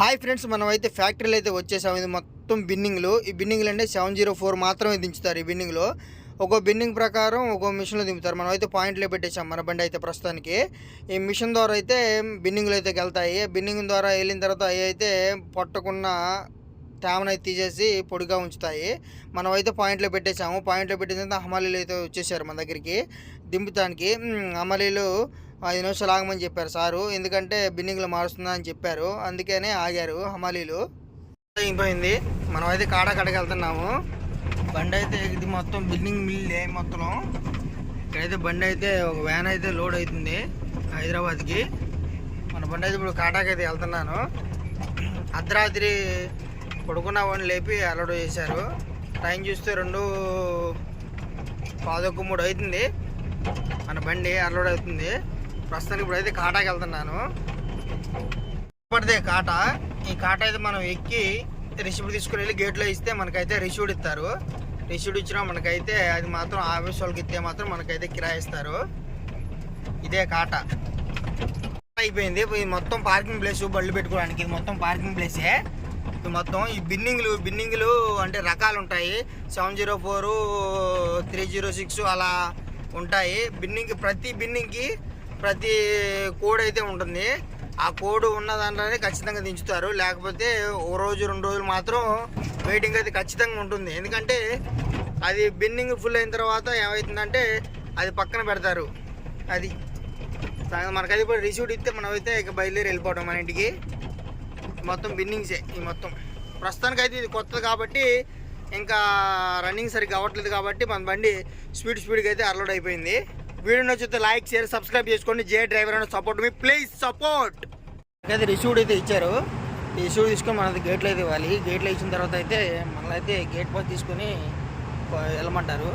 Hi friends మనం అయితే అయితే వచ్చేసాం. ఇది మొత్తం బిన్నింగ్లు. ఈ బిన్నింగ్లు అంటే సెవెన్ జీరో ఫోర్ మాత్రమే దించుతారు ఈ బిన్నింగ్లో. ఒక్కో బిన్నింగ్ ప్రకారం ఒక్కో మిషన్లో దింపుతారు. మనం అయితే పాయింట్లో పెట్టేసాం మన బండి అయితే ప్రస్తుతానికి. ఈ మిషన్ ద్వారా అయితే బిన్నింగ్లు అయితే వెళ్తాయి బిన్నింగ్ ద్వారా వెళ్ళిన తర్వాత అవి అయితే పొట్టకున్న తేమను అయితే తీసేసి పొడిగా ఉంచుతాయి. మనం అయితే పాయింట్లో పెట్టేసాము పాయింట్లో పెట్టిన తర్వాత హమాలీలు అయితే వచ్చేసారు మన దగ్గరికి. దింపుతానికి హమాలీలు ఐదు నిమిషాలు ఆగమని చెప్పారు సారు. ఎందుకంటే బిన్నింగ్లు మారుస్తుందా అని చెప్పారు. అందుకనే ఆగారు హమాలీలు. అయిపోయింది మనం అయితే కాడకాడకి వెళ్తున్నాము. బండి అయితే ఇది మొత్తం బిల్డింగ్ మిల్ మొత్తం. ఇక్కడైతే బండి అయితే ఒక వ్యాన్ అయితే లోడ్ అవుతుంది హైదరాబాద్కి. మన బండి అయితే ఇప్పుడు కాటాకి అయితే వెళ్తున్నాను. అర్ధరాత్రి పడుకున్న వాడిని లేపి అలౌడ్ చేశారు. టైం చూస్తే రెండు పాదొక్క మూడు అవుతుంది. మన బండి అలౌడ్ అవుతుంది. ప్రస్తుతానికి ఇప్పుడు అయితే కాటాకి వెళ్తున్నాను. పడితే కాటా. ఈ కాటా అయితే మనం ఎక్కి రిసీప్ట్ తీసుకుని వెళ్ళి గేట్లో ఇస్తే మనకైతే రిసీవ్డ్ ఇస్తారు. రిసీవ్డ్ ఇచ్చినా మనకైతే అది మాత్రం ఆఫీస్ వాళ్ళకి ఇస్తే మాత్రం మనకైతే కిరాయిస్తారు ఇదే కాటా. అయిపోయింది. ఇది మొత్తం పార్కింగ్ ప్లేస్ బళ్ళు పెట్టుకోవడానికి ఇది మొత్తం పార్కింగ్ ప్లేసే. ఇది మొత్తం ఈ బిన్నింగ్లు బిన్నింగ్లు అంటే రకాలు ఉంటాయి. Seven zero four three zero six అలా ఉంటాయి. బిన్నింగ్ ప్రతి బిన్నింగ్కి ప్రతి కోడ్ అయితే ఉంటుంది. ఆ కోడ్ ఉన్న దాంట్లోనే ఖచ్చితంగా దించుతారు. లేకపోతే ఓ రోజు రెండు రోజులు మాత్రం వెయిటింగ్ అయితే ఖచ్చితంగా ఉంటుంది. ఎందుకంటే అది బిన్నింగ్ ఫుల్ అయిన తర్వాత ఏమవుతుందంటే అది పక్కన పెడతారు. అది మనకైతే ఇప్పుడు రిసీవ్ ఇస్తే మనమైతే ఇక బయలుదేరి వెళ్ళిపోవడం మన ఇంటికి. మొత్తం బిన్నింగ్సే ఈ మొత్తం. ప్రస్తుతానికైతే ఇది కొత్తది కాబట్టి ఇంకా రన్నింగ్ సరిగ్గా అవ్వట్లేదు కాబట్టి మన బండి స్పీడ్ స్పీడ్గా అయితే అప్లోడ్ అయిపోయింది. వీడియో నచ్చితే లైక్ షేర్ సబ్స్క్రైబ్ చేసుకోండి. జే డ్రైవర్ అని సపోర్ట్ మీ. ప్లీజ్ సపోర్ట్ అయితే రిసీవ్డ్ అయితే ఇచ్చారు. రిసీవ్ తీసుకొని మనది గేట్లో అయితే ఇవ్వాలి. గేట్లో ఇచ్చిన తర్వాత అయితే మనల్ని అయితే గేట్ పాస్ తీసుకొని వెళ్ళమంటారు.